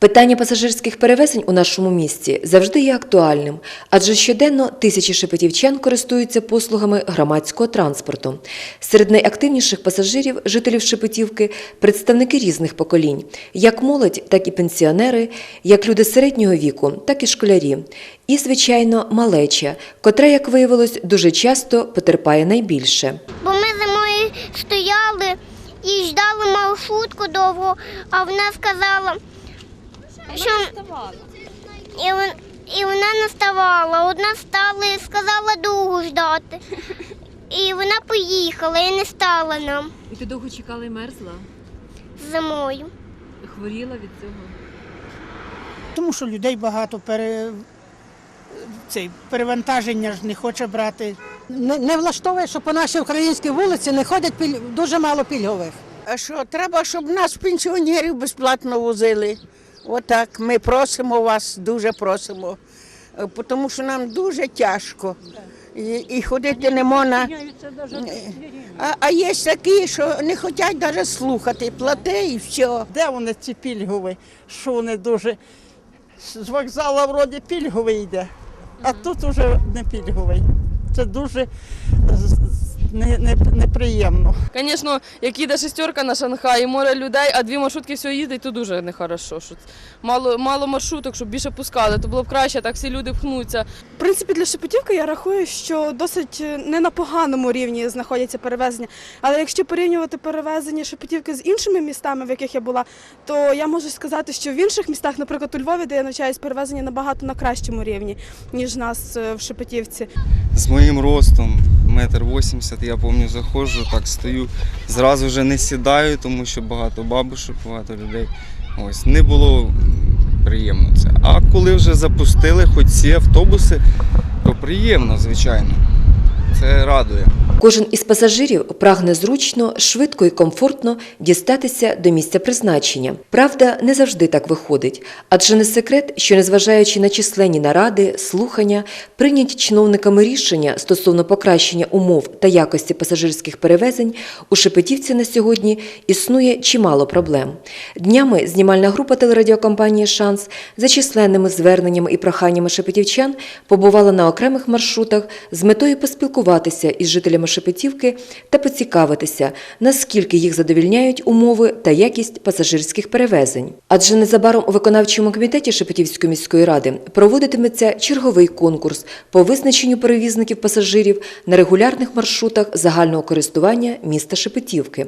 Питання пасажирських перевезень у нашому місті завжди є актуальним, адже щоденно тисячі шепетівчан користуються послугами громадського транспорту. Серед найактивніших пасажирів жителів Шепетівки представники різних поколінь, як молодь, так і пенсіонери, як люди середнього віку, так і школярі. І, звичайно, малеча, котра, як виявилось, дуже часто потерпає найбільше. Бо ми зимою стояли і ждали маршрутку довго, а вона сказала, що і, вон- і вона не ставала. Одна стала і сказала другу ждати. І вона поїхала і не стала нам І ти довго чекала і мерзла? зимою. Хворіла від цього? Тому що людей багато пере... цей, перевантаження ж не хоче брати. Не, не влаштовує, що по нашій українській вулиці не ходять піль... дуже мало пільгових. А що, треба, щоб нас пенсіонерів безплатно возили. Отак, ми просимо вас, дуже просимо. Е, Тому що нам дуже тяжко. І, і ходити не можна. А, а є такі, що не хочуть навіть слухати, плати і все. Де вони ці пільгові? Що вони дуже. З вокзалу вроді пільговий йде, а тут уже не пільговий. Це дуже не, не, неприємно. Звісно, як їде шестерка на Шанхай, і море людей, а дві маршрутки все їздить, то дуже нехорошо. Що мало, мало маршруток, щоб більше пускали, то було б краще, так всі люди пхнуться. В принципі, для Шепетівки я рахую, що досить е, не на поганому рівні знаходяться перевезення. Але якщо порівнювати перевезення Шепетівки з іншими містами, в яких я була, то я можу сказати, що в інших містах, наприклад, у Львові, де я навчаюсь, перевезення набагато на кращому рівні, ніж нас е, в Шепетівці. з моїм ростом, метр вісімдесят, я пам'ятаю, заходжу, так стою, зразу вже не сідаю, тому що багато бабушок, багато людей. Ось не було приємно це. А коли вже запустили хоч ці автобуси, то приємно, звичайно. Це радує. Кожен із пасажирів прагне зручно, швидко і комфортно дістатися до місця призначення. Правда, не завжди так виходить, адже не секрет, що незважаючи на численні наради, слухання, прийняті чиновниками рішення стосовно покращення умов та якості пасажирських перевезень, у Шепетівці на сьогодні існує чимало проблем. Днями знімальна група телерадіокомпанії Шанс за численними зверненнями і проханнями шепетівчан побувала на окремих маршрутах з метою поспілкуватися із жителями Шепетівки та поцікавитися, наскільки їх задовільняють умови та якість пасажирських перевезень. Адже незабаром у виконавчому комітеті Шепетівської міської ради проводитиметься черговий конкурс по визначенню перевізників пасажирів на регулярних маршрутах загального користування міста Шепетівки.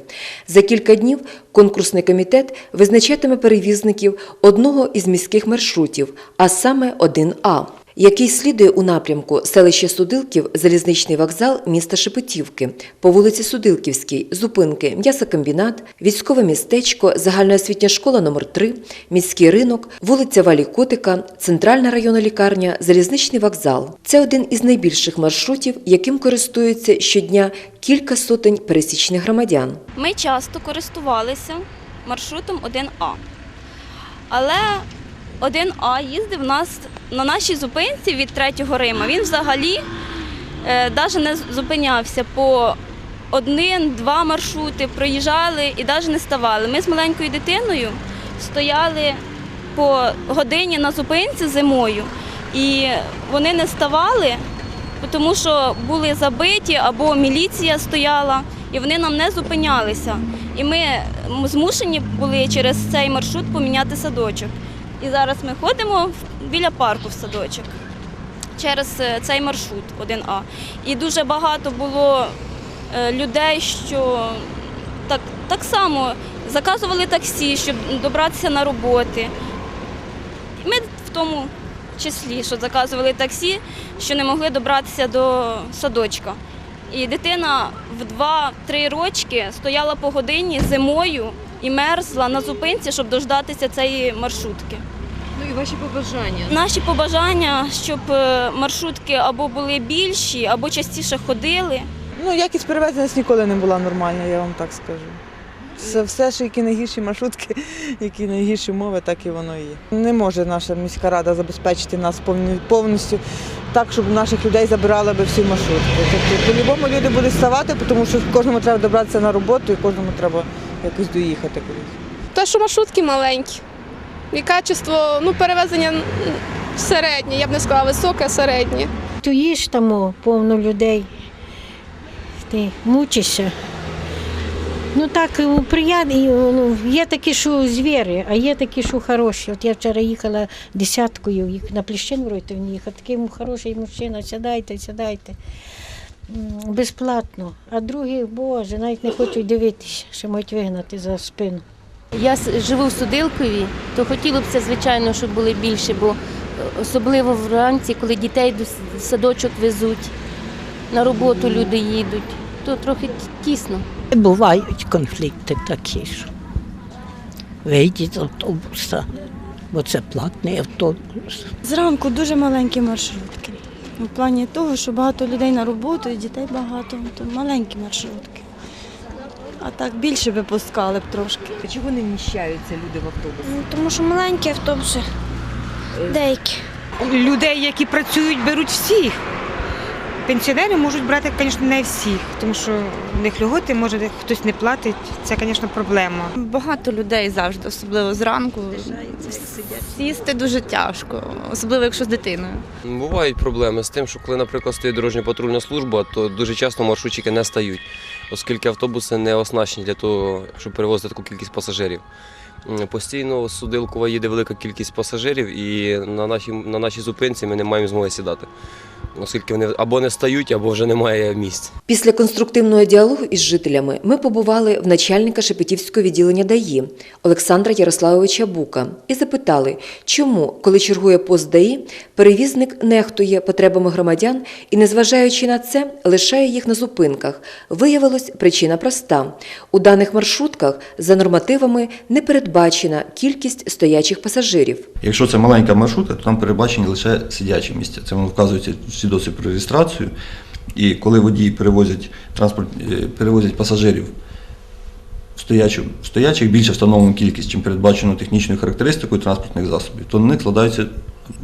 За кілька днів конкурсний комітет визначатиме перевізників одного із міських маршрутів, а саме 1А який слідує у напрямку селище Судилків, залізничний вокзал міста Шепетівки, по вулиці Судилківській, зупинки, м'ясокомбінат, військове містечко, загальноосвітня школа номер 3 міський ринок, вулиця Валі Котика, центральна районна лікарня, залізничний вокзал. Це один із найбільших маршрутів, яким користуються щодня кілька сотень пересічних громадян. Ми часто користувалися маршрутом 1А. Але 1А їздив нас на нашій зупинці від 3 Рима. Він взагалі навіть не зупинявся по один-два маршрути, проїжджали і навіть не ставали. Ми з маленькою дитиною стояли по годині на зупинці зимою, і вони не ставали, тому що були забиті або міліція стояла, і вони нам не зупинялися. І ми змушені були через цей маршрут поміняти садочок. І зараз ми ходимо біля парку в садочок через е, цей маршрут 1А. І дуже багато було е, людей, що так, так само заказували таксі, щоб добратися на роботи. Ми в тому числі, що заказували таксі, що не могли добратися до садочка. І дитина в 2-3 рочки стояла по годині зимою і мерзла на зупинці, щоб дождатися цієї маршрутки. І ваші побажання. Наші побажання, щоб е, маршрутки або були більші, або частіше ходили. Ну, якість перевезення ніколи не була нормальна, я вам так скажу. Все, все що які найгірші маршрутки, які найгірші умови, так і воно є. Не може наша міська рада забезпечити нас повністю так, щоб наших людей забирали би всі маршрутки. Тобто, по-любому люди будуть ставати, тому що кожному треба добратися на роботу і кожному треба якось доїхати кудись. Те, що маршрутки маленькі. І качество ну, перевезення середнє, я б не сказала високе, середнє. Стоїш там повно людей, ти мучишся. Ну так приємно, ну, є такі, що звірі, а є такі, що хороші. От я вчора їхала десяткою, їх на Пліщин вроде їхав, такий хороший мужчина, сідайте, сідайте. Безплатно. А другі, боже, навіть не хочуть дивитися, що можуть вигнати за спину. Я живу в Судилкові, то хотіло б це, звичайно, щоб були більше, бо е, особливо вранці, коли дітей до садочок везуть, на роботу люди їдуть, то трохи тісно. Бувають конфлікти такі, що вийдіть з автобуса, бо це платний автобус. Зранку дуже маленькі маршрутки. В плані того, що багато людей на роботу і дітей багато, то маленькі маршрутки. А так більше випускали б трошки. Чого не вміщаються люди в автобус? Ну, Тому що маленькі автобуси. Деякі. Людей, які працюють, беруть всіх. Пенсіонери можуть брати, звісно, не всіх, тому що в них льготи, може хтось не платить. Це, звісно, проблема. Багато людей завжди, особливо зранку. Сісти дуже тяжко, особливо якщо з дитиною. Бувають проблеми з тим, що коли, наприклад, стоїть дорожня патрульна служба, то дуже часто маршрутчики не стають, оскільки автобуси не оснащені для того, щоб перевозити таку кількість пасажирів. Постійно з Судилкова їде велика кількість пасажирів, і на нашій, на нашій зупинці ми не маємо змоги сідати, оскільки вони або не стають, або вже немає місць. Після конструктивного діалогу із жителями ми побували в начальника Шепетівського відділення ДАІ Олександра Ярославовича Бука і запитали, чому, коли чергує пост ДАІ, перевізник нехтує потребами громадян і, незважаючи на це, лишає їх на зупинках. Виявилось, причина проста. У даних маршрутках за нормативами не передбачена кількість стоячих пасажирів. Якщо це маленька маршрутка, то там передбачені лише сидячі місця. Це воно вказується свідоцтві про реєстрацію. І коли водії перевозять транспорт, е, перевозять пасажирів в стоячу, в стоячих більше встановлену кількість, чим передбачено технічною характеристикою транспортних засобів, то на них складаються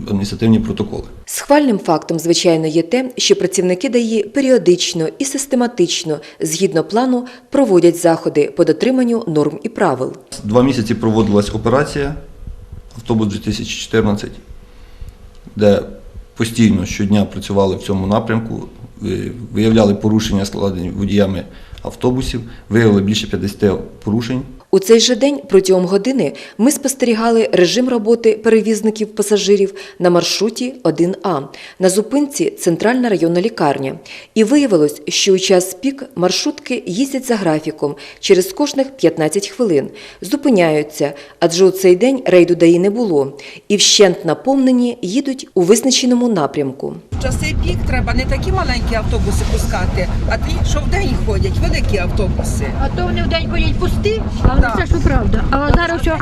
адміністративні протоколи. Схвальним фактом, звичайно, є те, що працівники ДАІ періодично і систематично, згідно плану, проводять заходи по дотриманню норм і правил. Два місяці проводилась операція автобус 2014, де постійно щодня працювали в цьому напрямку, виявляли порушення, складені водіями автобусів, виявили більше 50 порушень. У цей же день протягом години ми спостерігали режим роботи перевізників пасажирів на маршруті 1А на зупинці Центральна районна лікарня. І виявилось, що у час пік маршрутки їздять за графіком через кожних 15 хвилин, зупиняються, адже у цей день рейду ДАІ не було, і вщент наповнені їдуть у визначеному напрямку. В часи пік треба не такі маленькі автобуси пускати, а ті, що вдень ходять, великі автобуси. А то вони в день ходять пусті, а Так. це що правда. А зараз що?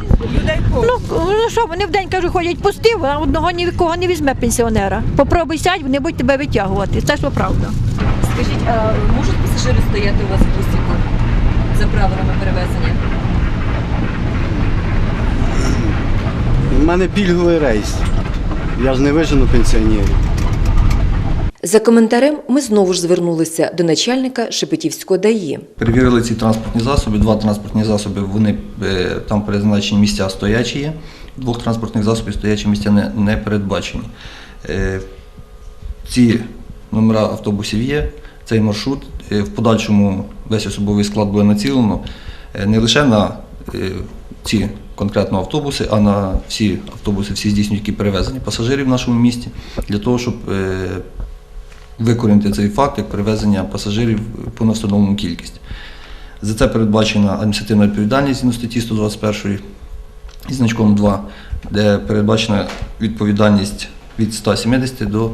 Ну, ну що, вони в день кажуть, ходять пусті, а одного ні кого не візьме пенсіонера. Попробуй сядь, вони будуть тебе витягувати. Це що правда. Скажіть, а можуть пасажири стояти у вас в бусіку за правилами перевезення? У мене пільговий рейс. Я ж не вижену пенсіонерів. За коментарем ми знову ж звернулися до начальника Шепетівського ДАІ. Перевірили ці транспортні засоби. Два транспортні засоби, вони е, там призначені місця стоячі є. Двох транспортних засобів стоячі місця не, не передбачені. Е, Ці номера автобусів є, цей маршрут. Е, В подальшому весь особовий склад буде націлено не лише на ці конкретно автобуси, а на всі автобуси, всі здійснюють які перевезення пасажирів в нашому місті, для того, щоб викорінити цей факт як перевезення пасажирів по невстановлену кількість. За це передбачена адміністративна відповідальність згідно статті 121 і значком 2, де передбачена відповідальність від 170 до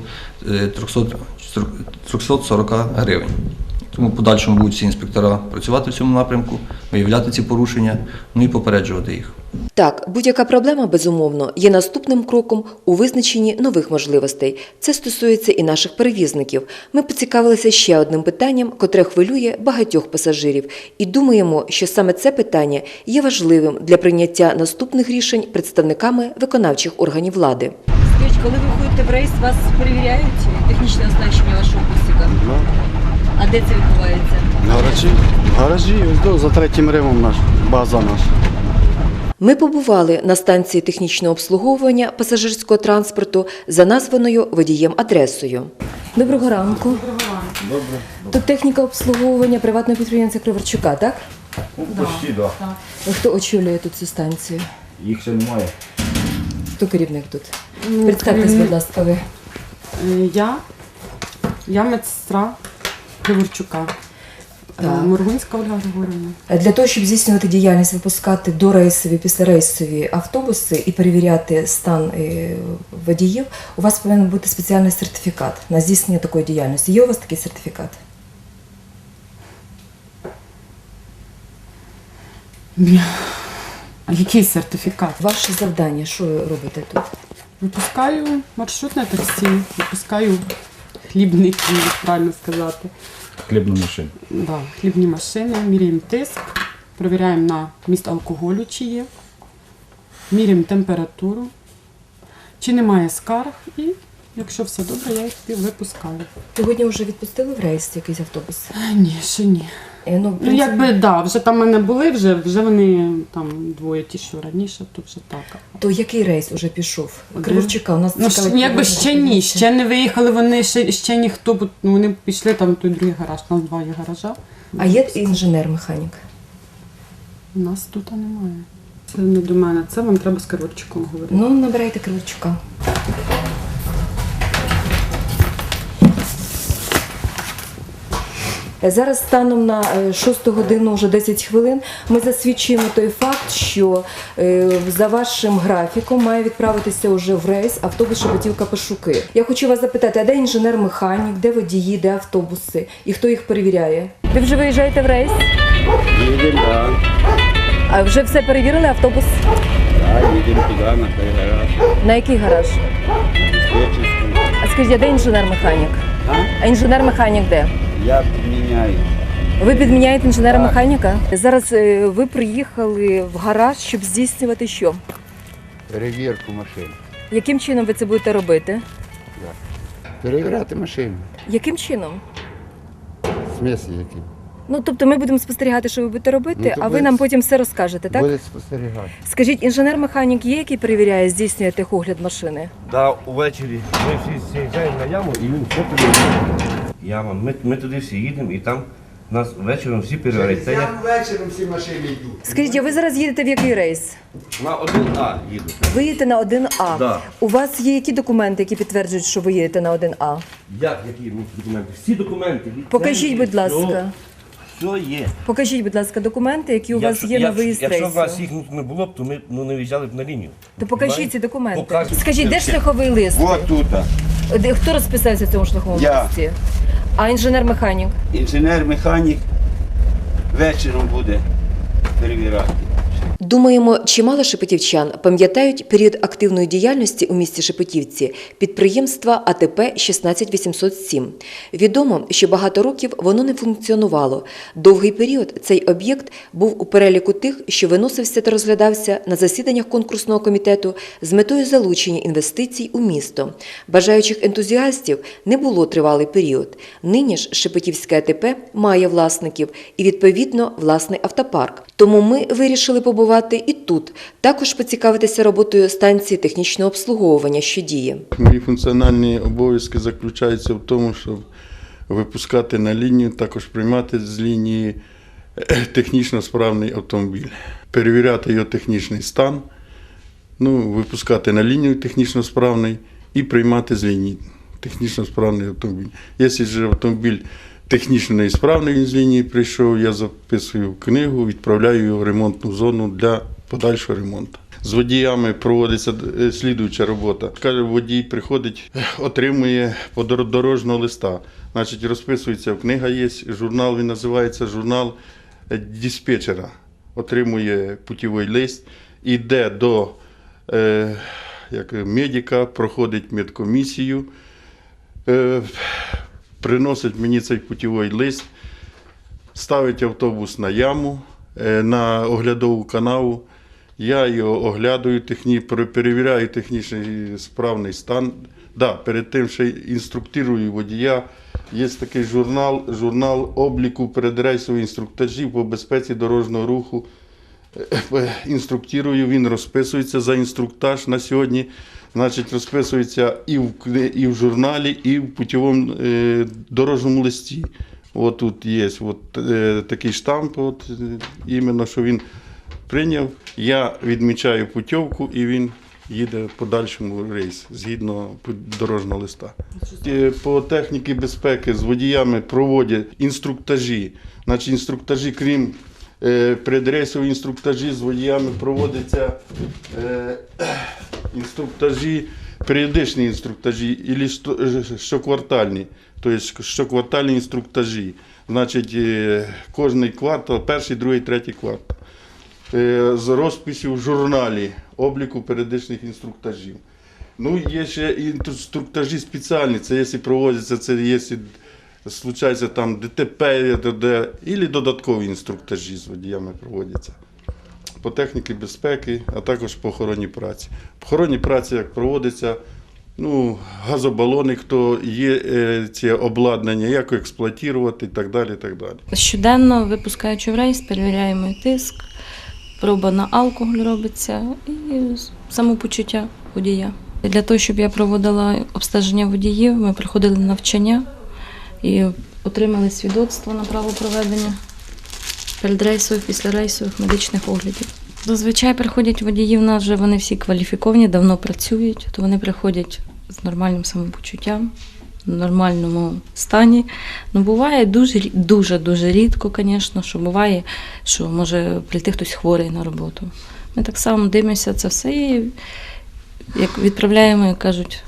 е, 300 340 гривень. Тому в подальшому будуть всі інспектора працювати в цьому напрямку, виявляти ці порушення, ну і попереджувати їх. Так, будь-яка проблема, безумовно, є наступним кроком у визначенні нових можливостей. Це стосується і наших перевізників. Ми поцікавилися ще одним питанням, котре хвилює багатьох пасажирів, і думаємо, що саме це питання є важливим для прийняття наступних рішень представниками виконавчих органів влади. Скажіть, коли ви ходите в рейс, вас перевіряють технічне де це відбувається? В гаражі, в гаражі, ось до, за третім римом наш, база наша. Ми побували на станції технічного обслуговування пасажирського транспорту за названою водієм адресою. Доброго ранку. Добре. Тут техніка обслуговування приватного підприємця Криворчука, так? Ну, почти, да. Хто очолює тут цю станцію? Їх ще немає. Хто керівник тут? Ну, Представтесь, будь ласка, ви. Е, Я, я медсестра Криворчука. Е, Моргунська Ольга Григорівна. Для того, щоб здійснювати діяльність, випускати дорейсові, післярейсові автобуси і перевіряти стан е, водіїв, у вас повинен бути спеціальний сертифікат на здійснення такої діяльності. Є у вас такий сертифікат? Який сертифікат? Ваше завдання, що ви робите тут? Випускаю маршрутне таксі, випускаю хлібники, як правильно сказати. Хлібну машину. Да, хлібні машини, міряємо тиск, перевіряємо на міст алкоголю, чи є, міряємо температуру, чи немає скарг, і якщо все добре, я їх випускаю. Сьогодні вже відпустили в рейс якийсь автобус? Ні, ще ні. Е, Ну, Ну, якби да, вже там мене були, вже, вже вони там двоє ті, що раніше, то вже так. То який рейс уже пішов? Криворчука, у нас Ну, цікавить ж, якби ще ні, ще не виїхали вони, ще, ще ніхто, бо ну, вони пішли там той другий гараж, у нас два є гаража. А є інженер-механік? У нас тут немає. Це не до мене, це вам треба з Кирочиком говорити. Ну, набирайте Криворчука. Зараз станом на 6 годину, вже 10 хвилин, ми засвідчуємо той факт, що е, за вашим графіком має відправитися уже в рейс автобус Шепетівка Пашуки. Я хочу вас запитати, а де інженер-механік, де водії, де автобуси і хто їх перевіряє? Ви вже виїжджаєте в рейс? Їдемо, так. А вже все перевірили автобус? Так, їдемо туди, на той гараж. На який гараж? Диспетчерський. А скажіть, а де інженер-механік? А? А інженер-механік де? Я підміняю. Ви підміняєте інженера-механіка? Зараз е, ви приїхали в гараж, щоб здійснювати що? Перевірку машин. Яким чином ви це будете робити? Перевіряти машину. Яким чином? В смислі яким? Ну тобто ми будемо спостерігати, що ви будете робити, Ну, то а ви буде- нам потім все розкажете, так? Буде спостерігати. Скажіть, інженер-механік є, який перевіряє, здійснює техогляд машини? Да, увечері ми всі з'їжджаємо на яму і він все перевіряє. Яма. Ми, ми туди всі їдемо і там нас вечором всі перевіряють. Це як вечором всі машини йдуть. Скажіть, а ви зараз їдете в який рейс? на один А їду. Ви їдете на 1А. Да. У вас є які документи, які підтверджують, що ви їдете на 1А? Як які ну, документи? Всі документи. Покажіть, будь ласка. Все, все є. Покажіть, будь ласка, документи, які у вас Якщо- є на виїзд Якщо рейсу. в нас їх не було б, то ми ну, не виїжджали б на лінію. То покажіть ці документи. Покажемо. Скажіть, де шляховий лист? От тут. Де- Хто розписався в цьому шляховому Я. листі? А інженер-механік? Інженер-механік вечором буде перевіряти. Думаємо, чимало шепетівчан пам'ятають період активної діяльності у місті Шепетівці підприємства АТП 16807. Відомо, що багато років воно не функціонувало. Довгий період цей об'єкт був у переліку тих, що виносився та розглядався на засіданнях конкурсного комітету з метою залучення інвестицій у місто. Бажаючих ентузіастів не було тривалий період. Нині ж Шепетівське АТП має власників і, відповідно, власний автопарк. Тому ми вирішили побувати і тут, також поцікавитися роботою станції технічного обслуговування, що діє. Мої функціональні обов'язки заключаються в тому, щоб випускати на лінію, також приймати з лінії е, технічно справний автомобіль, перевіряти його технічний стан, ну, випускати на лінію технічно справний і приймати з лінії технічно справний автомобіль. Якщо автомобіль технічно неісправний він з лінії прийшов, я записую книгу, відправляю його в ремонтну зону для подальшого ремонту. З водіями проводиться е, слідуюча робота. Каже, водій приходить, е, отримує подорожного листа. Значить, розписується, книга є, журнал він називається журнал е, диспетчера. Отримує путівий лист, іде до е, як, медика, проходить медкомісію, е, приносить мені цей путівий лист, ставить автобус на яму, е, на оглядову канаву. Я його оглядаю, техні, перевіряю технічний справний стан. Да, перед тим ще інструктирую водія. Є такий журнал, журнал обліку передрейсових інструктажів по безпеці дорожнього руху е, інструктирую, він розписується за інструктаж на сьогодні. Значить, розписується і в, і в журналі, і в путівому е, дорожньому листі. От тут є от, е, такий штамп, от, е, іменно, що він прийняв. Я відмічаю путівку і він їде подальшому рейс згідно дорожнього листа. Е, По техніці безпеки з водіями проводять інструктажі. Значить, інструктажі, крім е, предрейсові інструктажі з водіями проводяться е, інструктажі, періодичні інструктажі і щоквартальні, тобто щоквартальні інструктажі. Значить, е, кожний квартал, перший, другий, третій квартал. З розписів в журналі обліку періодичних інструктажів. Ну, є ще інструктажі спеціальні, це якщо проводяться, це якщо случається там ДТП, і додаткові інструктажі з водіями проводяться. По техніці безпеки, а також по охороні праці. По охороні праці як проводиться, ну, газобалони, хто є е, ці обладнання, як експлуатувати і так далі. Так далі. Щоденно випускаючи в рейс, перевіряємо тиск, проба на алкоголь робиться і самопочуття водія. Для того, щоб я проводила обстеження водіїв, ми проходили навчання і отримали свідоцтво на право проведення передрейсових, післярейсових медичних оглядів. Зазвичай приходять водії, в нас вже вони всі кваліфіковані, давно працюють, то вони приходять з нормальним самопочуттям, в нормальному стані. Ну, буває дуже дуже дуже рідко, звісно, що буває, що може прийти хтось хворий на роботу. Ми так само дивимося це все і як відправляємо, як кажуть,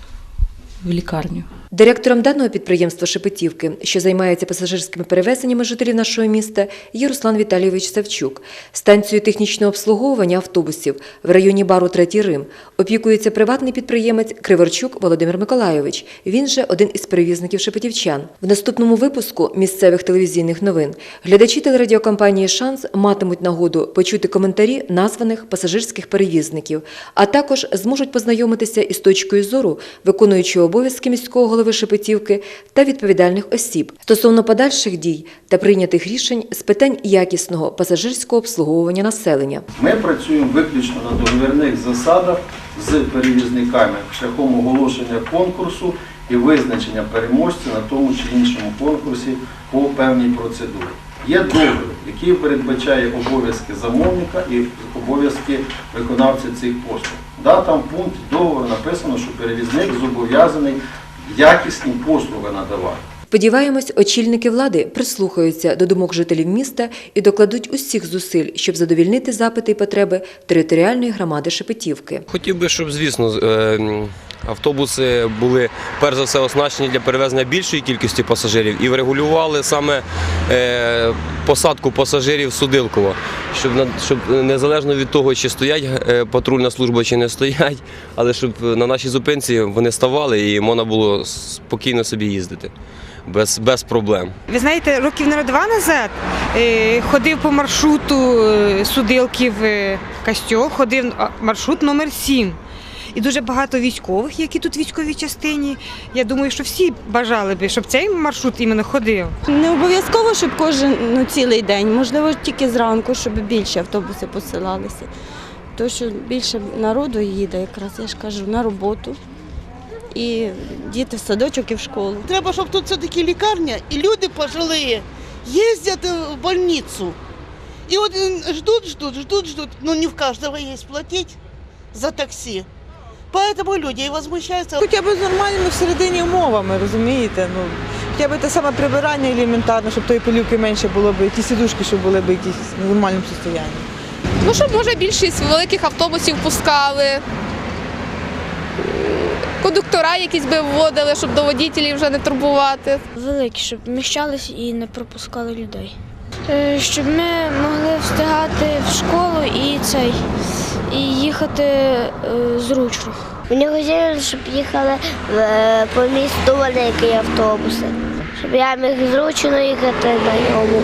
в лікарню. Директором даного підприємства Шепетівки, що займається пасажирськими перевезеннями жителів нашого міста, є Руслан Віталійович Савчук. Станцією технічного обслуговування автобусів в районі бару Третій Рим опікується приватний підприємець Криворчук Володимир Миколайович. Він же один із перевізників шепетівчан. В наступному випуску місцевих телевізійних новин глядачі телерадіокомпанії Шанс матимуть нагоду почути коментарі названих пасажирських перевізників, а також зможуть познайомитися із точкою зору виконуючого обов'язки міського голови Шепетівки та відповідальних осіб стосовно подальших дій та прийнятих рішень з питань якісного пасажирського обслуговування населення. Ми працюємо виключно на договірних засадах з перевізниками шляхом оголошення конкурсу і визначення переможця на тому чи іншому конкурсі по певній процедурі. Є договір, який передбачає обов'язки замовника і обов'язки виконавця цих послуг. Да, там пункт договору написано, що перевізник зобов'язаний якісні послуги надавати. Сподіваємось, очільники влади прислухаються до думок жителів міста і докладуть усіх зусиль, щоб задовільнити запити і потреби територіальної громади Шепетівки. Хотів би, щоб, звісно, е, автобуси були перш за все оснащені для перевезення більшої кількості пасажирів і врегулювали саме е, посадку пасажирів Судилково, щоб, щоб незалежно від того, чи стоять е, патрульна служба, чи не стоять, але щоб на нашій зупинці вони ставали і можна було спокійно собі їздити без, проблем. Ви знаєте, років на два назад е, ходив по маршруту Судилків Костьол, ходив маршрут номер 7. І дуже багато військових, які тут в військовій частині. Я думаю, що всі бажали би, щоб цей маршрут іменно ходив. Не обов'язково, щоб кожен ну, цілий день, можливо, тільки зранку, щоб більше автобуси посилалися. Тому що більше народу їде, якраз я ж кажу, на роботу. І діти в садочок і в школу. Треба, щоб тут все-таки лікарня, і люди пожилі їздять в больницю. І от е, ждуть, ждуть, ждуть, ждуть. Ну не в кожного є платити за таксі. Поэтому люди і возмущаються. Хоча б з нормальними всередині умовами, розумієте? Ну, хоча б те саме прибирання елементарно, щоб тої пилюки менше було б, ті сідушки, щоб були б якісь в нормальному стані. Ну, щоб може більшість великих автобусів пускали. Кондуктора якісь би вводили, щоб до водітелів вже не турбувати. Великі, щоб вміщались і не пропускали людей. Е, Щоб ми могли встигати в школу і цей і їхати е, зручно. Мені хотілося, щоб їхали е, по місту великі автобуси, щоб я міг зручно їхати на ньому.